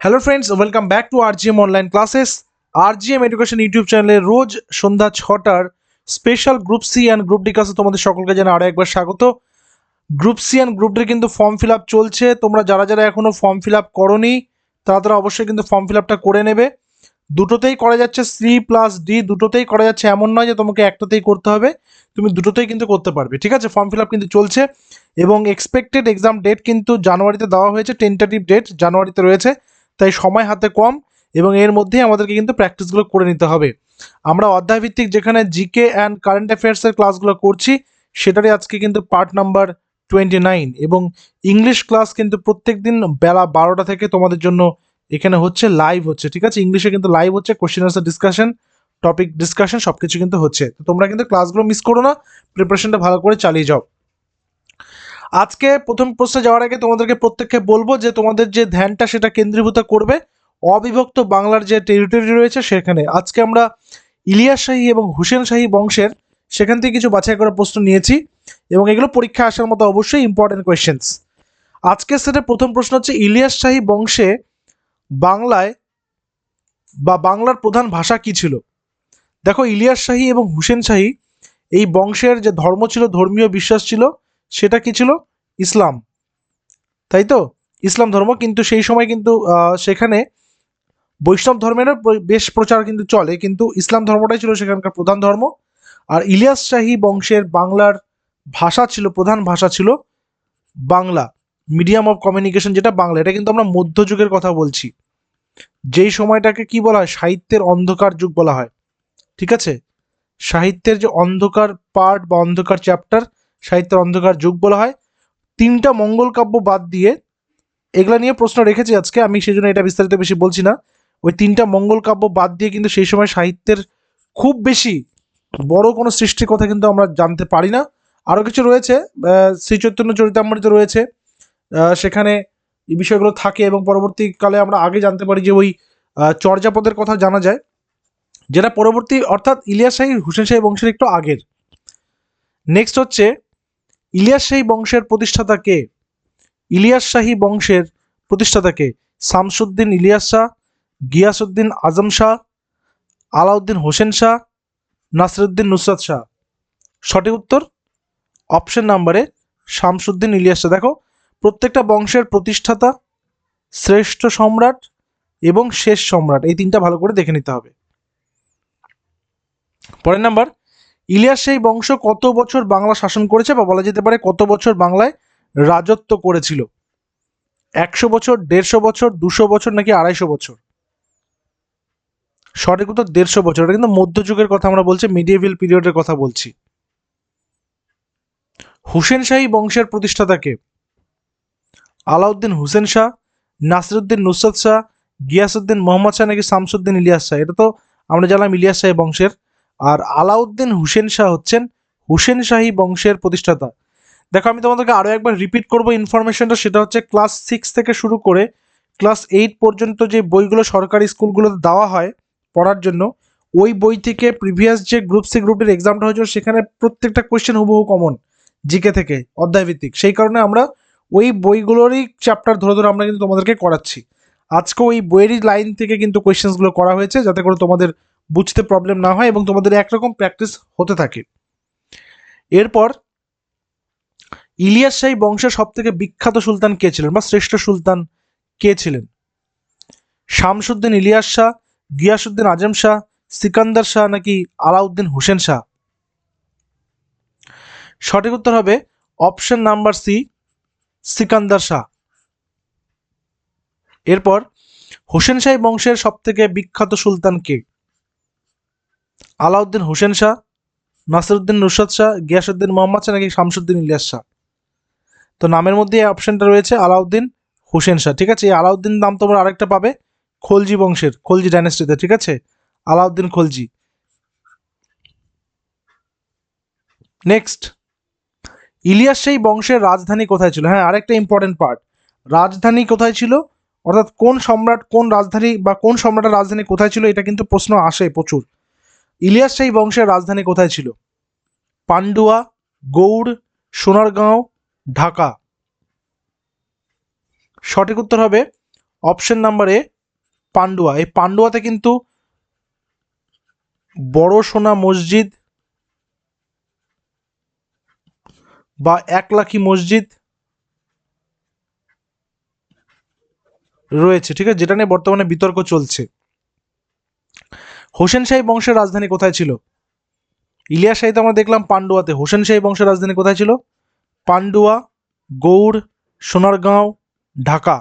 Hello friends welcome back to RGM online classes RGM education YouTube চ্যানেলে রোজ সন্ধ্যা ছটার special group C and group D ক্লাসে তোমাদের সকলকে জানা আরও একবার স্বাগত। গ্রুপ সি অ্যান্ড গ্রুপ ডির কিন্তু ফর্ম ফিল আপ চলছে। তোমরা যারা যারা এখনও ফর্ম ফিল আপ করনি, তারা তারা অবশ্যই কিন্তু ফর্ম ফিল আপটা করে নেবে। দুটোতেই করা যাচ্ছে সি প্লাস ডি দুটোতেই করা যাচ্ছে এমন নয় যে তোমাকে একটাতেই করতে হবে। তুমি দুটোতেই কিন্তু করতে পারবে, ঠিক আছে? ফর্ম ফিল আপ কিন্তু চলছে এবং এক্সপেক্টেড এক্সাম ডেট কিন্তু জানুয়ারিতে দেওয়া হয়েছে টেন্টেটিভ ডেট জানুয়ারিতে রয়েছে। তাই সময় হাতে কম এবং এর মধ্যেই আমাদেরকে কিন্তু প্র্যাকটিসগুলো করে নিতে হবে। আমরা অধ্যায়ভিত্তিক যেখানে জিকে অ্যান্ড কারেন্ট অ্যাফেয়ার্সের ক্লাসগুলো করছি, সেটারই আজকে কিন্তু পার্ট নাম্বার টোয়েন্টি নাইন এবং ইংলিশ ক্লাস কিন্তু প্রত্যেক দিন বেলা বারোটা থেকে তোমাদের জন্য এখানে হচ্ছে লাইভ হচ্ছে, ঠিক আছে? ইংলিশে কিন্তু লাইভ হচ্ছে question answer discussion topic discussion সব কিছু কিন্তু হচ্ছে। তো তোমরা কিন্তু ক্লাসগুলো মিস করো না প্রিপারেশনটা ভালো করে চালিয়ে যাও। আজকে প্রথম প্রশ্নে যাওয়ার আগে তোমাদেরকে প্রত্যেককে বলব যে তোমাদের যে ধ্যানটা সেটা কেন্দ্রীভূত করবে। অবিভক্ত বাংলার যে টেরিটরি রয়েছে সেখানে। আজকে আমরা ইলিয়াস শাহী এবং হুসেন শাহী বংশের সেখান থেকে কিছু বাছাই করা প্রশ্ন নিয়েছি এবং এগুলো পরীক্ষা আসার মতো অবশ্যই ইম্পর্টেন্ট কোয়েশ্চেন্স আজকের সেটে প্রথম প্রশ্ন হচ্ছে, ইলিয়াস শাহী বংশে বাংলায় বা বাংলার প্রধান ভাষা কি ছিল? দেখো, ইলিয়াস শাহী এবং হুসেন শাহী এই বংশের যে ধর্ম ছিল, ধর্মীয় বিশ্বাস ছিল সেটা কি ছিল? ইসলাম। তাই তো? ইসলাম ধর্ম কিন্তু সেই সময় কিন্তু সেখানে বৈষ্ণব ধর্মেরও বেশ প্রচার কিন্তু চলে, কিন্তু ইসলাম ধর্মটাই ছিল সেখানকার প্রধান ধর্ম। আর ইলিয়াস শাহী বংশের বাংলার ভাষা ছিল, প্রধান ভাষা ছিল বাংলা মিডিয়াম অফ কমিউনিকেশন যেটা বাংলা, এটা কিন্তু আমরা মধ্যযুগের কথা বলছি। যেই সময়টাকে কি বলা হয়? সাহিত্যের অন্ধকার যুগ বলা হয়। ঠিক আছে? সাহিত্যের যে অন্ধকার পার্ট বা অন্ধকার চ্যাপ্টার সাহিত্যের অন্ধকার যুগ বলা হয়। তিনটা মঙ্গল কাব্য বাদ দিয়ে এগুলা নিয়ে প্রশ্ন রেখেছি আজকে, আমি সেই জন্য এটা বিস্তারিত বেশি বলছি না। ওই তিনটা মঙ্গল কাব্য বাদ দিয়ে কিন্তু সেই সময় সাহিত্যের খুব বেশি বড় কোনো সৃষ্টির কথা কিন্তু আমরা জানতে পারি না। আরও কিছু রয়েছে শ্রী চৈতন্য চরিতামৃত রয়েছে। সেখানে এই বিষয়গুলো থাকে এবং পরবর্তীকালে আমরা আগে জানতে পারি যে ওই চর্যাপদের কথা জানা যায়, যেটা পরবর্তী অর্থাৎ ইলিয়াস শাহী, হুসেন শাহী বংশের একটু আগের। নেক্সট হচ্ছে ইলিয়াস শাহী বংশের প্রতিষ্ঠাতা কে? ইলিয়াস শাহী বংশের প্রতিষ্ঠাতা কে? শামসুদ্দিন ইলিয়াস শাহ, গিয়াসউদ্দিন আজম শাহ, আলাউদ্দিন হোসেন শাহ, নাসরুদ্দিন নুসরাত শাহ। সঠিক উত্তর? অপশন নাম্বারে শামসুদ্দিন ইলিয়াস শাহ। দেখো, প্রত্যেকটা বংশের প্রতিষ্ঠাতা, শ্রেষ্ঠ সম্রাট এবং শেষ সম্রাট। এই তিনটা ভালো করে দেখে নিতে হবে। পরের নাম্বার ইলিয়াস সেই বংশ কত বছর বাংলা শাসন করেছে বা বলা যেতে পারে কত বছর বাংলায় রাজত্ব করেছিল? একশো বছর, দেড়শো বছর, দুশো বছর নাকি আড়াইশো বছর? সঠিক উত্তর দেড়শো বছর। এটা কিন্তু মধ্যযুগের কথা আমরা বলছি মিডিয়েভিল পিরিয়ডের কথা বলছি। হুসেন শাহী বংশের প্রতিষ্ঠাতাকে আলাউদ্দিন হুসেন শাহ, নাসিরুদ্দিন নুসরত শাহ, গিয়াসউদ্দিন মোহাম্মদ শাহ নাকি শামসুদ্দিন ইলিয়াস শাহ? এটা তো আমরা জানলাম ইলিয়াস শাহী বংশের। আর আলাউদ্দিন হুসেন শাহ হচ্ছেন হুসেন শাহী বংশের প্রতিষ্ঠাতা। দেখো, আমি তোমাদেরকে আরও একবার রিপিট করব ইনফরমেশনটা সেটা হচ্ছে ক্লাস সিক্স থেকে শুরু করে ক্লাস এইট পর্যন্ত যে বইগুলো সরকারি স্কুলগুলোতে দেওয়া হয় পড়ার জন্য, ওই বই থেকে প্রিভিয়াস যে গ্রুপ সি গ্রুপের এক্সামটা হয়েছিল, সেখানে প্রত্যেকটা কোয়েশ্চেন হুবহু কমন জিকে থেকে, অধ্যায়ভিত্তিক। সেই কারণে আমরা ওই বইগুলোরই চ্যাপ্টার ধরে ধরে আমরা কিন্তু তোমাদেরকে করাচ্ছি। আজকে ওই বইয়েরই লাইন থেকে কিন্তু কোয়েশ্চেন্সগুলো করা হয়েছে, যাতে করে তোমাদের বুঝতে প্রবলেম না হয় এবং তোমাদের একরকম প্র্যাকটিস হতে থাকে। এরপর ইলিয়াস শাহী বংশের সব থেকে বিখ্যাত সুলতান কে ছিলেন বা শ্রেষ্ঠ সুলতান কে ছিলেন? শামসুদ্দিন ইলিয়াস শাহ, গিয়াসুদ্দিন আজম শাহ, সিকান্দার শাহ নাকি আলাউদ্দিন হোসেন শাহ? সঠিক উত্তর হবে option number C Sikandar Shah. এরপর হোসেন শাহী বংশের সব থেকে বিখ্যাত সুলতান কে? আলাউদ্দিন হোসেন শাহ, নাসিরুদ্দিন নুসরত শাহ গিয়াসুদ্দিন মোহাম্মদ শাহ নাকি শামসুদ্দিন ইলিয়াস শাহ? তো নামের মধ্যে এই অপশনটা রয়েছে আলাউদ্দিন হোসেন শাহ, ঠিক আছে? এই আলাউদ্দিন নাম তোমরা আরেকটা পাবে খলজি বংশের, খলজি ডাইনেস্টিতে ঠিক আছে? আলাউদ্দিন খলজি। নেক্সট ইলিয়াস সেই বংশের রাজধানী কোথায় ছিল? হ্যাঁ আরেকটা ইম্পর্টেন্ট পার্ট রাজধানী কোথায় ছিল? অর্থাৎ কোন সম্রাট, কোন রাজধানী বা কোন সম্রাটের রাজধানী কোথায় ছিল? এটা কিন্তু প্রশ্ন আসে প্রচুর। ইলিয়াস শাহী বংশের রাজধানী কোথায় ছিল? পান্ডুয়া, গৌড়, সোনারগাঁও, ঢাকা। সঠিক উত্তর হবে অপশন নাম্বার এ পান্ডুয়া। এই পান্ডুয়াতে কিন্তু বড় সোনা মসজিদ বা এক লাখি মসজিদ রয়েছে, ঠিক আছে? যেটা নিয়ে বর্তমানে বিতর্ক চলছে। হোসেন শাহী বংশের রাজধানী কোথায় ছিল? ইলিয়াস শাহীতে আমরা দেখলাম পান্ডুয়াতে। হোসেন শাহী বংশের রাজধানী কোথায় ছিল? পান্ডুয়া, গৌড়, সোনারগাঁও, ঢাকা।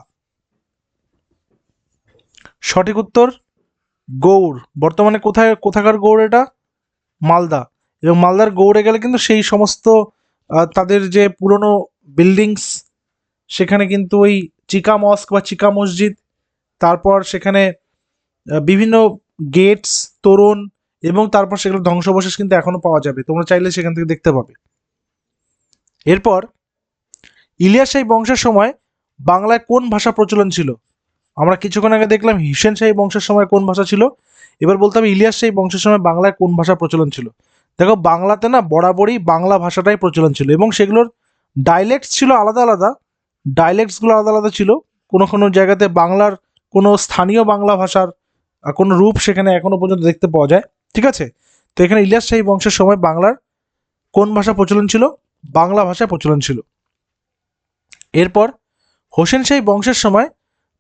সঠিক উত্তর, গৌড়। বর্তমানে কোথায়, কোথাকার গৌড় এটা? মালদা। এবং মালদার গৌড়ে গেলে কিন্তু সেই সমস্ত তাদের যে পুরনো বিল্ডিংস, সেখানে কিন্তু ওই চিকা মস্ক বা চিকা মসজিদ, তারপর সেখানে বিভিন্ন গেটস, তোরণ এবং তারপর সেগুলো ধ্বংসাবশেষ কিন্তু এখনও পাওয়া যাবে। তোমরা চাইলে সেখান থেকে দেখতে পাবে। এরপর ইলিয়াস শাহী বংশের সময় বাংলায় কোন ভাষা প্রচলন ছিল? আমরা কিছুক্ষণ আগে দেখলাম হিসেন শাহী বংশের সময় কোন ভাষা ছিল? এবার বলতে হবে ইলিয়াস শাহী বংশের সময় বাংলায় কোন ভাষা প্রচলন ছিল? দেখো, বাংলাতে না বরাবরই বাংলা ভাষাটাই প্রচলন ছিল এবং সেগুলোর ডাইলেক্টস ছিল আলাদা আলাদা। ডাইলেক্টসগুলো আলাদা আলাদা ছিল। কোনো কোনো জায়গাতে বাংলার কোনো স্থানীয় বাংলা ভাষার কোনো রূপ সেখানে এখনও পর্যন্ত দেখতে পাওয়া যায়। ঠিক আছে? তো এখানে ইলিয়াস শাহী বংশের সময় বাংলার কোন ভাষা প্রচলন ছিল? বাংলা ভাষা প্রচলন ছিল। এরপর হোসেন শাহী বংশের সময়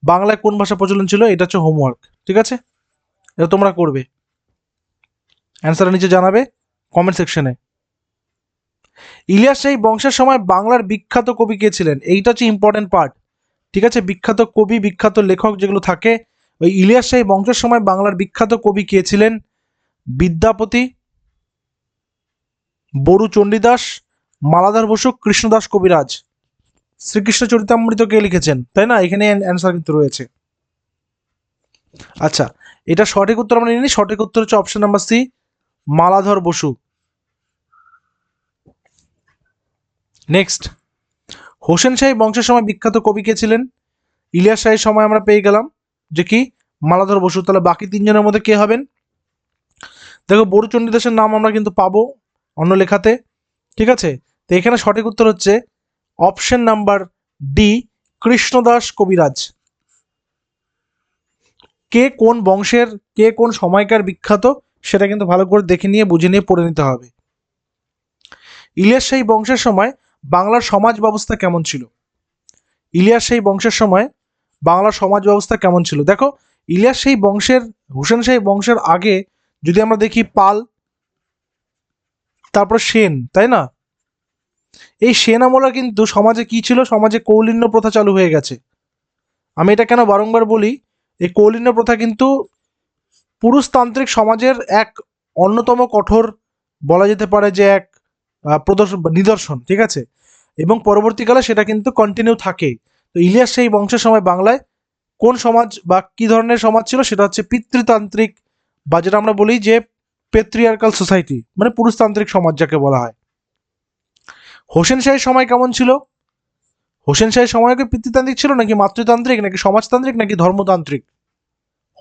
বাংলায় কোন ভাষা প্রচলন ছিল? এটা হচ্ছে হোমওয়ার্ক ঠিক আছে? এটা তোমরা করবে। অ্যান্সার নিচে জানাবে কমেন্ট সেকশনে ইলিয়াস শাহী বংশের সময় বাংলার বিখ্যাত কবি কে ছিলেন? এইটা হচ্ছে ইম্পর্টেন্ট পার্ট ঠিক আছে? বিখ্যাত কবি, বিখ্যাত লেখক যেগুলো থাকে ওই ইলিয়াস শাহী বংশের সময় বাংলার বিখ্যাত কবি কে ছিলেন? বিদ্যাপতি বড়ু চণ্ডীদাস মালাধার বসু কৃষ্ণদাস কবিরাজ। শ্রীকৃষ্ণ চরিতামৃত কে লিখেছেন? তাই না? এখানে অ্যান্সার কিন্তু রয়েছে। আচ্ছা এটা সঠিক উত্তর আমরা নিই সঠিক উত্তর হচ্ছে option number C, Maladhar Basu. Next, Hossain Shahi বংশের সময় বিখ্যাত কবি কে ছিলেন? ইলিয়াস শাহীর সময় আমরা পেয়ে গেলাম। যে কি? মালাধর বসু। তাহলে বাকি তিনজনের মধ্যে কে হবেন? দেখো বড়ু চণ্ডীদাসের নাম আমরা কিন্তু পাবো অন্য লেখাতে। ঠিক আছে? তো এখানে সঠিক উত্তর হচ্ছে অপশন নাম্বার ডি, কৃষ্ণদাস কবিরাজ। কে কোন বংশের, কে কোন সময়কার বিখ্যাত, সেটা কিন্তু ভালো করে দেখে নিয়ে, বুঝে নিয়ে পড়ে নিতে হবে। ইলিয়াস শাহী বংশের সময় বাংলার সমাজ ব্যবস্থা কেমন ছিল? ইলিয়াস শাহী বংশের সময় বাংলার সমাজ ব্যবস্থা কেমন ছিল? দেখো, ইলিয়াস সেই বংশের, হুসেন শাহী বংশের আগে যদি আমরা দেখি পাল, তারপর সেন, তাই না? এই সেন আমলা কিন্তু সমাজে কি ছিল? সমাজে কৌলিন্য প্রথা চালু হয়ে গেছে। আমি এটা কেন বারংবার বলি? এই কৌলিন্য প্রথা কিন্তু পুরুষতান্ত্রিক সমাজের এক অন্যতম কঠোর বলা যেতে পারে যে এক প্রদর্শন নিদর্শন, ঠিক আছে? এবং পরবর্তীকালে সেটা কিন্তু কন্টিনিউ থাকে। তো ইলিয়াস সেই বংশের সময় বাংলায় কোন সমাজ বা কি ধরনের সমাজ ছিল? সেটা হচ্ছে পিতৃতান্ত্রিক বা যেটা আমরা বলি যে পেট্রিয়ার্কাল সোসাইটি মানে পুরুষতান্ত্রিক সমাজ যাকে বলা হয়। হোসেন শাহের সময় কেমন ছিল? হোসেন শাহের সময় কি পিতৃতান্ত্রিক ছিল নাকি মাতৃতান্ত্রিক, নাকি সমাজতান্ত্রিক, নাকি ধর্মতান্ত্রিক?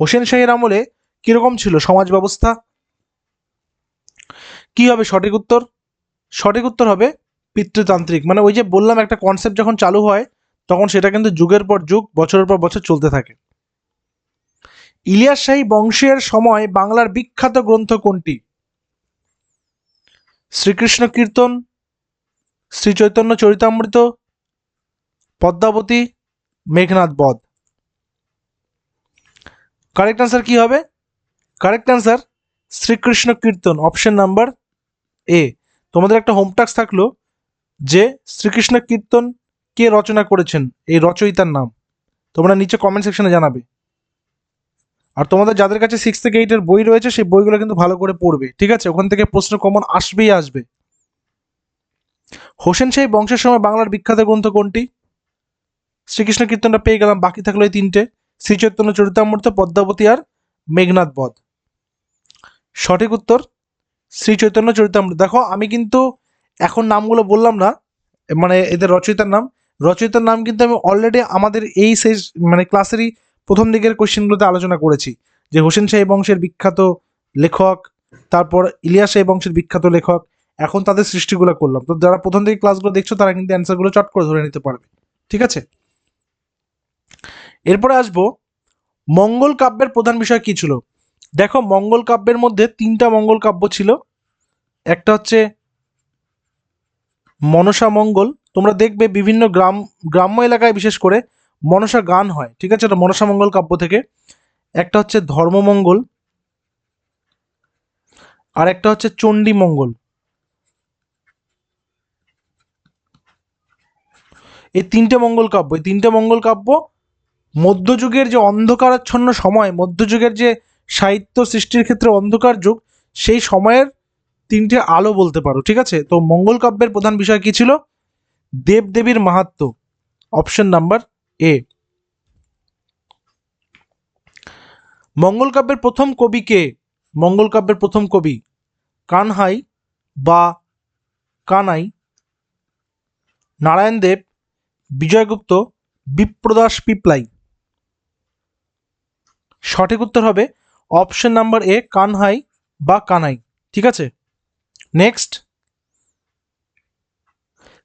হোসেন শাহের আমলে কীরকম ছিল সমাজ ব্যবস্থা? কি হবে সঠিক উত্তর? সঠিক উত্তর হবে পিতৃতান্ত্রিক। মানে ওই যে বললাম একটা কনসেপ্ট যখন চালু হয় তখন সেটা কিন্তু যুগের পর যুগ, বছরের পর বছর চলতে থাকে। ইলিয়াস শাহী বংশের সময় বাংলার বিখ্যাত গ্রন্থ কোনটি? শ্রীকৃষ্ণ কীর্তন, শ্রী চৈতন্য চরিতামৃত, পদ্মাবতী মেঘনাথ বধ। কারেক্ট আনসার কি হবে? Correct answer Srikrishna Kirtan option number A তোমাদের একটা হোম টাস্ক থাকল যে শ্রীকৃষ্ণ কীর্তন কে রচনা করেছেন? এই রচয়িতার নাম। তোমরা নিচে কমেন্ট সেকশনে জানাবে। আর তোমাদের যাদের কাছে সিক্স থেকে এইটের বই রয়েছে, সেই বইগুলো কিন্তু ভালো করে পড়বে, ঠিক আছে? ওখান থেকে প্রশ্ন কমন আসবেই আসবে। হোসেন শাহী বংশের সময় বাংলার বিখ্যাত গ্রন্থ কোনটি? শ্রীকৃষ্ণ কীর্তনটা পেয়ে গেলাম, বাকি থাকল এই তিনটে। শ্রী চৈতন্য চরিতামৃত পদ্মাবতী আর মেঘনাথ বধ। সঠিক উত্তর শ্রী চৈতন্য চরিতামৃত দেখো, আমি কিন্তু এখন নামগুলো বললাম না মানে এদের রচয়িতার নাম। রচয়িতার নাম কিন্তু আমি অলরেডি আমাদের এই শেষ মানে ক্লাসেরই প্রথম দিকের কোশ্চেনগুলোতে আলোচনা করেছি। যে হোসেন শাহী বংশের বিখ্যাত লেখক, তারপর ইলিয়াস শাহী বংশের বিখ্যাত লেখক, এখন তাদের সৃষ্টিগুলো করলাম। তো যারা প্রথম দিকে ক্লাসগুলো দেখছ, তারা কিন্তু অ্যান্সারগুলো চট করে ধরে নিতে পারবে। ঠিক আছে? এরপরে আসব, মঙ্গল কাব্যের প্রধান বিষয় কি ছিল? দেখো, মঙ্গল কাব্যের মধ্যে তিনটা মঙ্গল কাব্য ছিল। একটা হচ্ছে মনসা মঙ্গল তোমরা দেখবে বিভিন্ন গ্রাম, গ্রাম্য এলাকায় বিশেষ করে মনসা গান হয়, ঠিক আছে? এটা মনসা মঙ্গল কাব্য থেকে। একটা হচ্ছে ধর্মমঙ্গল আর একটা হচ্ছে চণ্ডী মঙ্গল। এই তিনটে মঙ্গল কাব্য, এই তিনটে মঙ্গল কাব্য মধ্যযুগের যে অন্ধকারাচ্ছন্ন সময়, মধ্যযুগের যে সাহিত্য সৃষ্টির ক্ষেত্রে অন্ধকার যুগ, সেই সময়ের তিনটে আলো বলতে পারো, ঠিক আছে? তো মঙ্গল কাব্যের প্রধান বিষয় কি ছিল? দেবদেবীর মাহাত্ম অপশন নাম্বার এ মঙ্গল কাব্যের প্রথম কবি কে? মঙ্গল প্রথম কবি কানহাই বা কানাই, নারায়ণ দেব, বিজয়গুপ্ত, বিপ্রদাস পিপলাই। সঠিক উত্তর হবে অপশন নাম্বার এ কানহাই বা কানাই। ঠিক আছে? নেক্সট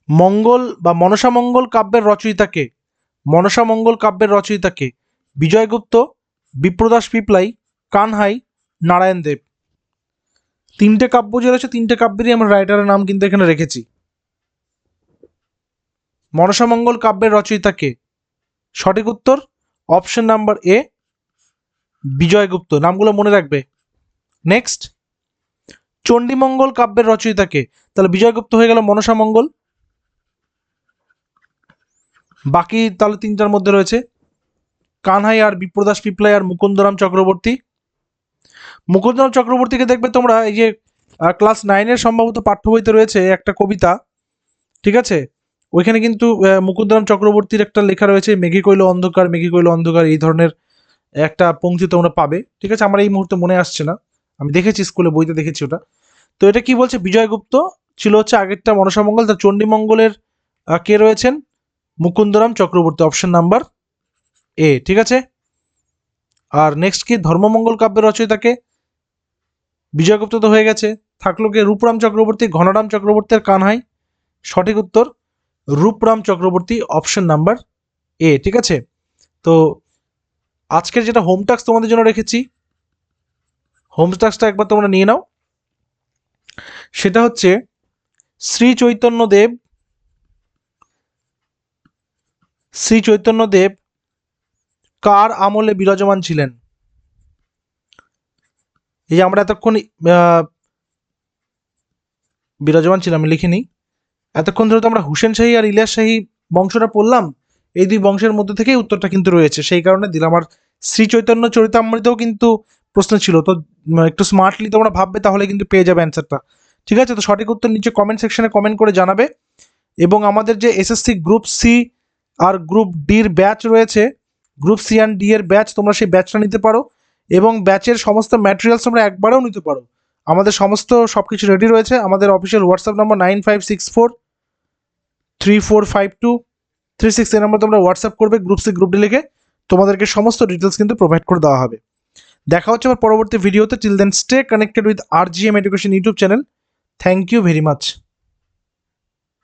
মঙ্গল বা মনসা মঙ্গল কাব্যের রচয়িতাকে মনসা মঙ্গল কাব্যের রচয়িতাকে বিজয়গুপ্ত বিপ্রদাস পিপলাই, কানহাই, নারায়ণ দেব। তিনটে কাব্য যে রয়েছে, তিনটে কাব্যেরই আমরা রাইটারের নাম কিন্তু এখানে রেখেছি। মনসামঙ্গল কাব্যের রচয়িতাকে সঠিক উত্তর অপশন নাম্বার এ বিজয়গুপ্ত নামগুলো মনে রাখবে। নেক্সট চণ্ডীমঙ্গল কাব্যের রচয়িতাকে তাহলে বিজয়গুপ্ত হয়ে গেল মনসামঙ্গল বাকি তাহলে তিনটার মধ্যে রয়েছে কানহাই আর বিপ্রদাস পিপলাই আর মুকুন্দরাম চক্রবর্তী। মুকুন্দরাম চক্রবর্তীকে দেখবে তোমরা এই যে ক্লাস নাইনের সম্ভবত পাঠ্য বইতে রয়েছে একটা কবিতা, ঠিক আছে? ওইখানে কিন্তু মুকুন্দরাম চক্রবর্তীর একটা লেখা রয়েছে, মেঘে কইল অন্ধকার, মেঘে কইল অন্ধকার, এই ধরনের একটা পংক্তি তোমরা পাবে, ঠিক আছে? আমার এই মুহূর্তে মনে আসছে না, আমি দেখেছি স্কুলে, বইতে দেখেছি ওটা। তো এটা কি বলছে? বিজয়গুপ্ত, ছিল হচ্ছে আগেরটা মনসামঙ্গল তার চণ্ডীমঙ্গলের কে রয়েছেন? Mukundaram Chakraborty option number A ঠিক আছে? আর নেক্সট কি? ধর্মমঙ্গল কাব্যের রচয়িতাকে বিজয়গুপ্ত তো হয়ে গেছে। থাকল কে? রূপরাম চক্রবর্তী, ঘনরাম চক্রবর্তী আর কানহাই। সঠিক উত্তর, Ruparam Chakraborty option number A ঠিক আছে? তো আজকের যেটা হোম টাস্ক তোমাদের জন্য রেখেছি হোম টাস্কটা একবার তোমরা নিয়ে নাও। সেটা হচ্ছে শ্রী চৈতন্য দেব শ্রী চৈতন্য দেব কার আমলে বিরাজমান ছিলেন? এই আমরা এতক্ষণ বিরাজমান ছিলাম লিখিনি। এতক্ষণ ধরে তো আমরা হুসেন শাহী আর ইলিয়াস শাহী বংশটা পড়লাম। এই দুই বংশের মধ্যে থেকেই উত্তরটা কিন্তু রয়েছে। সেই কারণে দিলাম। আর শ্রী চৈতন্য চরিতামৃতেও কিন্তু প্রশ্ন ছিল। তো একটু স্মার্টলি তোমরা ভাববে, তাহলে কিন্তু পেয়ে যাবে অ্যান্সারটা ঠিক আছে? তো সঠিক উত্তর নিচে কমেন্ট সেকশনে কমেন্ট করে জানাবে। এবং আমাদের যে এসএসসি গ্রুপ সি আর গ্রুপ ডির ব্যাচ রয়েছে। গ্রুপ সি অ্যান্ড ডি এর ব্যাচ তোমরা সেই ব্যাচটা নিতে পারো এবং ব্যাচের সমস্ত ম্যাটেরিয়ালস তোমরা একবারেও নিতে পারো। আমাদের সমস্ত সব কিছু রেডি রয়েছে। আমাদের official WhatsApp number nine five six four three four five two three six এই নম্বর তোমরা হোয়াটসঅ্যাপ করবে গ্রুপ সি গ্রুপ ডি লিখে। তোমাদেরকে সমস্ত ডিটেলস কিন্তু প্রোভাইড করে দেওয়া হবে। দেখা হচ্ছে আবার পরবর্তী ভিডিওতে till then stay connected with R G M education YouTube channel thank you very much